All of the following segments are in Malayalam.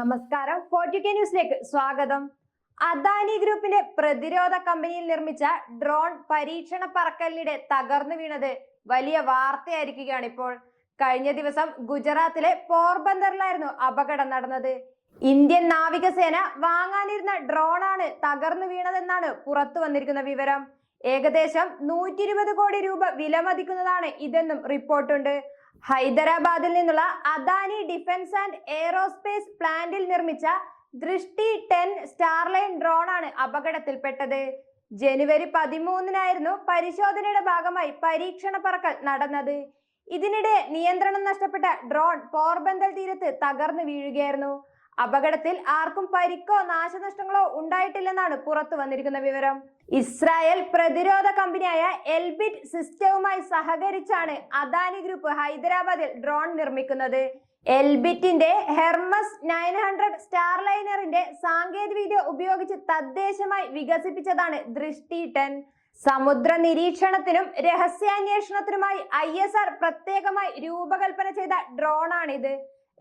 നമസ്കാരം. ഫോർട്ടി കെ ന്യൂസിലേക്ക് സ്വാഗതം. അദാനി ഗ്രൂപ്പിന്റെ പ്രതിരോധ കമ്പനിയിൽ നിർമ്മിച്ച ഡ്രോൺ പരീക്ഷണ പറക്കലിനിടെ തകർന്നു വീണത് വലിയ വാർത്തയായിരിക്കുകയാണ് ഇപ്പോൾ. കഴിഞ്ഞ ദിവസം ഗുജറാത്തിലെ പോർബന്ദറിലായിരുന്നു അപകടം നടന്നത്. ഇന്ത്യൻ നാവികസേന വാങ്ങാനിരുന്ന ഡ്രോണാണ് തകർന്നു വീണതെന്നാണ് പുറത്തു വന്നിരിക്കുന്ന വിവരം. ഏകദേശം നൂറ്റി കോടി രൂപ വിലമതിക്കുന്നതാണ് ഇതെന്നും റിപ്പോർട്ടുണ്ട്. ഹൈദരാബാദിൽ നിന്നുള്ള അദാനി ഡിഫൻസ് ആൻഡ് എയറോസ്പേസ് പ്ലാന്റിൽ നിർമ്മിച്ച ദൃഷ്ടി ടെൻ സ്റ്റാർലൈൻ ഡ്രോൺ ഡ്രോണാണ് അപകടത്തിൽപ്പെട്ടത്. ജനുവരി പതിമൂന്നിനായിരുന്നു പരിശോധനയുടെ ഭാഗമായി പരീക്ഷണ പറക്കൽ നടന്നത്. ഇതിനിടെ നിയന്ത്രണം നഷ്ടപ്പെട്ട ഡ്രോൺ പോർബന്തൽ തീരത്ത് തകർന്നു വീഴുകയായിരുന്നു. അപകടത്തിൽ ആർക്കും പരിക്കോ നാശനഷ്ടങ്ങളോ ഉണ്ടായിട്ടില്ലെന്നാണ് പുറത്തു വന്നിരിക്കുന്ന വിവരം. ഇസ്രായേൽ പ്രതിരോധ കമ്പനിയായ എൽബിറ്റ് സിസ്റ്റവുമായി സഹകരിച്ചാണ് അദാനി ഗ്രൂപ്പ് ഹൈദരാബാദിൽ ഡ്രോൺ നിർമ്മിക്കുന്നത്. എൽബിറ്റിന്റെ ഹെർമസ് നയൻ ഹൺഡ്രഡ് സ്റ്റാർലൈനറിന്റെ സാങ്കേതികവിദ്യ ഉപയോഗിച്ച് തദ്ദേശമായി വികസിപ്പിച്ചതാണ് ദൃഷ്ടി ടെൻ. സമുദ്ര നിരീക്ഷണത്തിനും രഹസ്യാന്വേഷണത്തിനുമായി ഐ പ്രത്യേകമായി രൂപകൽപ്പന ചെയ്ത ഡ്രോണാണിത്.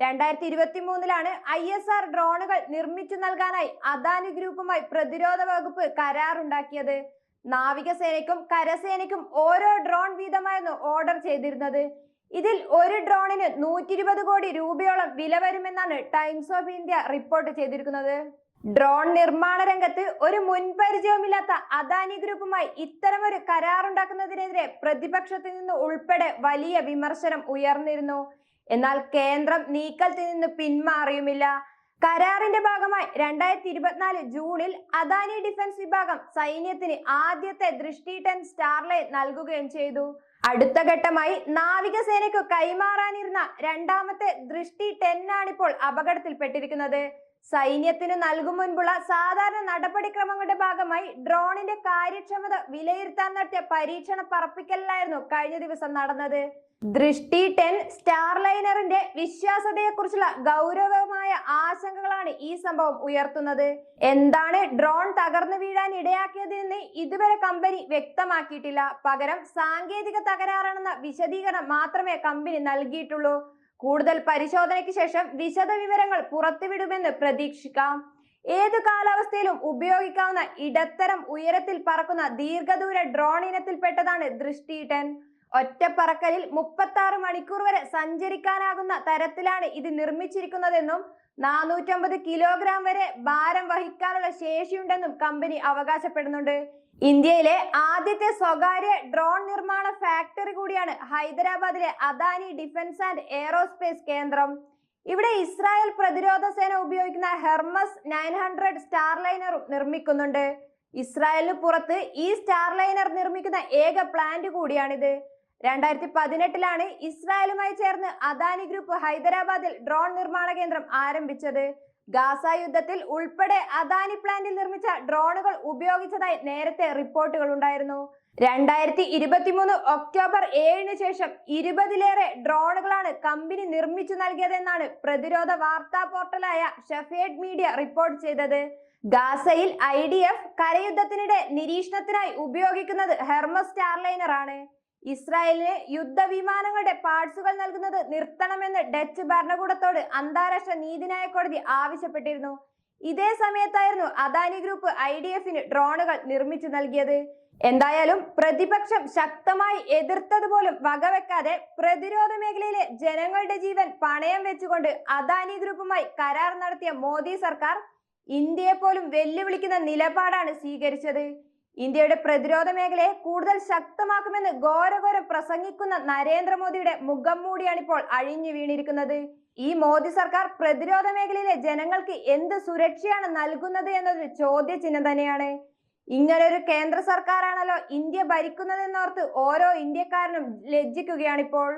രണ്ടായിരത്തി ഇരുപത്തി മൂന്നിലാണ് ഐ എസ് ആർ ഡ്രോണുകൾ നിർമ്മിച്ചു നൽകാനായി അദാനി ഗ്രൂപ്പുമായി പ്രതിരോധ വകുപ്പ് കരാറുണ്ടാക്കിയത്. നാവികസേനയ്ക്കും കരസേനയ്ക്കും ഓരോ ഡ്രോൺ വീതമായിരുന്നു ഓർഡർ ചെയ്തിരുന്നത്. ഇതിൽ ഒരു ഡ്രോണിന് നൂറ്റി ഇരുപത് കോടി രൂപയോളം വില വരുമെന്നാണ് ടൈംസ് ഓഫ് ഇന്ത്യ റിപ്പോർട്ട് ചെയ്തിരിക്കുന്നത്. ഡ്രോൺ നിർമ്മാണ രംഗത്ത് ഒരു മുൻപരിചയവുമില്ലാത്ത അദാനി ഗ്രൂപ്പുമായി ഇത്തരമൊരു കരാറുണ്ടാക്കുന്നതിനെതിരെ പ്രതിപക്ഷത്തിൽ നിന്ന് ഉൾപ്പെടെ വലിയ വിമർശനം ഉയർന്നിരുന്നു. എന്നാൽ കേന്ദ്രം നീക്കത്തിൽ നിന്ന് പിന്മാറിയുമില്ല. കരാറിന്റെ ഭാഗമായി രണ്ടായിരത്തി ഇരുപത്തിനാല് ജൂണിൽ അദാനി ഡിഫൻസ് വിഭാഗം സൈന്യത്തിന് ആദ്യത്തെ ദൃഷ്ടി ടെൻ സ്റ്റാർലൈൻ നൽകുകയും ചെയ്തു. അടുത്ത ഘട്ടമായി നാവികസേനയ്ക്ക് കൈമാറാനിരുന്ന രണ്ടാമത്തെ ദൃഷ്ടി ടെൻ ആണിപ്പോൾ അപകടത്തിൽപ്പെട്ടിരിക്കുന്നത്. സൈന്യത്തിന് നൽകും മുൻപുള്ള സാധാരണ നടപടിക്രമങ്ങളുടെ ഭാഗമായി ഡ്രോണിന്റെ കാര്യക്ഷമത വിലയിരുത്താൻ നടത്തിയ പരീക്ഷണ പറപ്പിക്കലിലായിരുന്നു കഴിഞ്ഞ ദിവസം നടന്നത്. ദൃഷ്ടി ടെൻ സ്റ്റാർലൈനറിന്റെ വിശ്വാസതയെക്കുറിച്ചുള്ള ഗൗരവമായ ആശങ്കകളാണ് ഈ സംഭവം ഉയർത്തുന്നത്. എന്താണ് ഡ്രോൺ തകർന്നു വീഴാൻ ഇടയാക്കിയതെന്ന് ഇതുവരെ കമ്പനി വ്യക്തമാക്കിയിട്ടില്ല. പകരം സാങ്കേതിക തകരാറാണെന്ന വിശദീകരണം മാത്രമേ കമ്പനി നൽകിയിട്ടുള്ളൂ. കൂടുതൽ പരിശോധനയ്ക്ക് ശേഷം വിശദ വിവരങ്ങൾ പുറത്തുവിടുമെന്ന് പ്രതീക്ഷിക്കാം. ഏത് കാലാവസ്ഥയിലും ഉപയോഗിക്കാവുന്ന ഇടത്തരം ഉയരത്തിൽ പറക്കുന്ന ദീർഘദൂര ഡ്രോൺ ഇനത്തിൽപ്പെട്ടതാണ് ദൃഷ്ടി ടെൻ. ഒറ്റപ്പറക്കലിൽ മുപ്പത്തി മണിക്കൂർ വരെ സഞ്ചരിക്കാനാകുന്ന തരത്തിലാണ് ഇത് നിർമ്മിച്ചിരിക്കുന്നതെന്നും നാനൂറ്റമ്പത് കിലോഗ്രാം വരെ ഭാരം വഹിക്കാനുള്ള ശേഷിയുണ്ടെന്നും കമ്പനി അവകാശപ്പെടുന്നുണ്ട്. ഇന്ത്യയിലെ ആദ്യത്തെ സ്വകാര്യ ഡ്രോൺ നിർമ്മാണ ഫാക്ടറി കൂടിയാണ് ഹൈദരാബാദിലെ അദാനി ഡിഫൻസ് ആൻഡ് എയറോസ്പേസ് കേന്ദ്രം. ഇവിടെ ഇസ്രായേൽ പ്രതിരോധ സേന ഉപയോഗിക്കുന്ന ഹെർമസ് നയൻ ഹൺഡ്രഡ് സ്റ്റാർലൈനറും നിർമ്മിക്കുന്നുണ്ട്. ഇസ്രായേലിന് പുറത്ത് ഈ സ്റ്റാർലൈനർ നിർമ്മിക്കുന്ന ഏക പ്ലാന്റ് കൂടിയാണിത്. രണ്ടായിരത്തി പതിനെട്ടിലാണ് ഇസ്രായേലുമായി ചേർന്ന് അദാനി ഗ്രൂപ്പ് ഹൈദരാബാദിൽ ഡ്രോൺ നിർമ്മാണ കേന്ദ്രം ആരംഭിച്ചത്. ഗാസ യുദ്ധത്തിൽ ഉൾപ്പെടെ അദാനി പ്ലാന്റിൽ നിർമ്മിച്ച ഡ്രോണുകൾ ഉപയോഗിച്ചതായി നേരത്തെ റിപ്പോർട്ടുകൾ ഉണ്ടായിരുന്നു. രണ്ടായിരത്തി ഇരുപത്തിമൂന്ന് ഒക്ടോബർ ഏഴിന് ശേഷം ഇരുപതിലേറെ ഡ്രോണുകളാണ് കമ്പനി നിർമ്മിച്ചു നൽകിയതെന്നാണ് പ്രതിരോധ വാർത്താ പോർട്ടലായ ഷെഫേഡ് മീഡിയ റിപ്പോർട്ട് ചെയ്തത്. ഗാസയിൽ ഐ ഡി എഫ് കരയുദ്ധത്തിനിടെ നിരീക്ഷണത്തിനായി ഉപയോഗിക്കുന്നത് ഹെർമസ് സ്റ്റാർലൈനർ ആണ് ഇസ്രായേലിന് യുദ്ധവിമാനങ്ങളുടെ പാർട്സുകൾ നൽകുന്നത് നിർത്തണമെന്ന് ഡച്ച് ഭരണകൂടത്തോട് അന്താരാഷ്ട്ര നീതിന്യായ കോടതി ആവശ്യപ്പെട്ടിരുന്നു. ഇതേ സമയത്തായിരുന്നു അദാനി ഗ്രൂപ്പ് ഐ ഡി എഫിന് ഡ്രോണുകൾ നിർമ്മിച്ചു നൽകിയത്. എന്തായാലും പ്രതിപക്ഷം ശക്തമായി എതിർത്തത് പോലും വകവെക്കാതെ പ്രതിരോധ മേഖലയിലെ ജനങ്ങളുടെ ജീവൻ പണയം വെച്ചുകൊണ്ട് അദാനി ഗ്രൂപ്പുമായി കരാർ നടത്തിയ മോദി സർക്കാർ ഇന്ത്യയെ പോലും വെല്ലുവിളിക്കുന്ന നിലപാടാണ് സ്വീകരിച്ചത്. ഇന്ത്യയുടെ പ്രതിരോധ മേഖലയെ കൂടുതൽ ശക്തമാക്കുമെന്ന് ഘോരഘോരം പ്രസംഗിക്കുന്ന നരേന്ദ്രമോദിയുടെ മുഖം മൂടിയാണ് ഇപ്പോൾ അഴിഞ്ഞു വീണിരിക്കുന്നത്. ഈ മോദി സർക്കാർ പ്രതിരോധ മേഖലയിലെ ജനങ്ങൾക്ക് എന്ത് സുരക്ഷയാണ് നൽകുന്നത് എന്നത് ചോദ്യചിഹ്നം തന്നെയാണ്. ഇങ്ങനൊരു കേന്ദ്ര സർക്കാരാണല്ലോ ഇന്ത്യ ഭരിക്കുന്നതെന്നോർത്ത് ഓരോ ഇന്ത്യക്കാരനും ലജ്ജിക്കുകയാണിപ്പോൾ.